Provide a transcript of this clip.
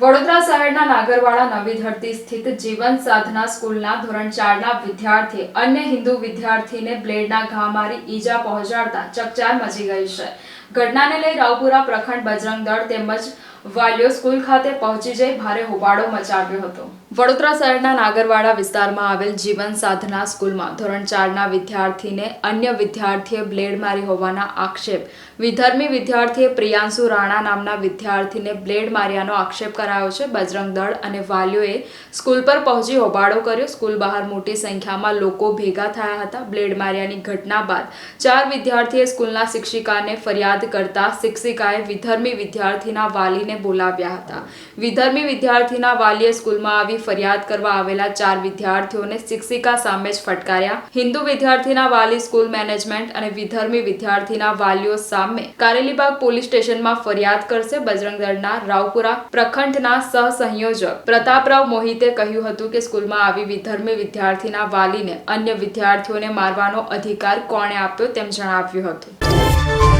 વડોદરા શહેરના નાગરવાડા નવી ધરતી સ્થિત જીવન સાધના સ્કૂલના ધોરણ ચારના વિદ્યાર્થી અન્ય હિન્દુ વિદ્યાર્થીને બ્લેડના ઘા મારી ઈજા પહોંચાડતા ચકચાર મચી ગઈ છે. ઘટનાને લઈ રાવપુરા પ્રખંડ બજરંગ દળ તેમજ વાલીઓ સ્કૂલ ખાતે પહોંચી જઈ ભારે હોબાળો મચાવ્યો હતો. વડોદરા શહેરના નાગરવાડા વિસ્તારમાં આવેલ જીવન સાધના સ્કૂલમાં ધોરણ ચારના વિદ્યાર્થીને અન્ય વિદ્યાર્થીએ બ્લેડ મારી હોવાના આક્ષેપ. વિધર્મી વિદ્યાર્થીએ પ્રિયાંશુ રાણા નામના વિદ્યાર્થીને બ્લેડ માર્યાનો આક્ષેપ કરાયો છે. બજરંગ દળ અને વાલીઓએ સ્કૂલ પર પહોંચી હોબાળો કર્યો. સ્કૂલ બહાર મોટી સંખ્યામાં લોકો ભેગા થયા હતા. બ્લેડ માર્યાની ઘટના બાદ ચાર વિદ્યાર્થીએ સ્કૂલના શિક્ષિકાને ફરિયાદ કરતા શિક્ષિકાએ વિધર્મી વિદ્યાર્થીના વાલીને બોલાવ્યા હતા. વિધર્મી વિદ્યાર્થીના વાલીએ સ્કૂલમાં આવી ફરિયાદ કરવા આવેલા ચાર વિદ્યાર્થીઓને શિક્ષિકા સામે જ ફટકાર્યા. હિન્દુ વિદ્યાર્થીના વાલી સ્કૂલ મેનેજમેન્ટ અને વિધર્મી વિદ્યાર્થીના વાલીઓ સામે કારેલીબાગ પોલીસ સ્ટેશનમાં ફરિયાદ કરશે બજરંગ દળના રાવપુરા પ્રખંડના સહસંયોજક પ્રતાપરાવ મોહિતે કહ્યું હતું કે સ્કૂલમાં આવી વિધર્મી વિદ્યાર્થીના વાલીને અન્ય વિદ્યાર્થીઓને મારવાનો અધિકાર કોણે આપ્યો તેમ જણાવ્યું હતું.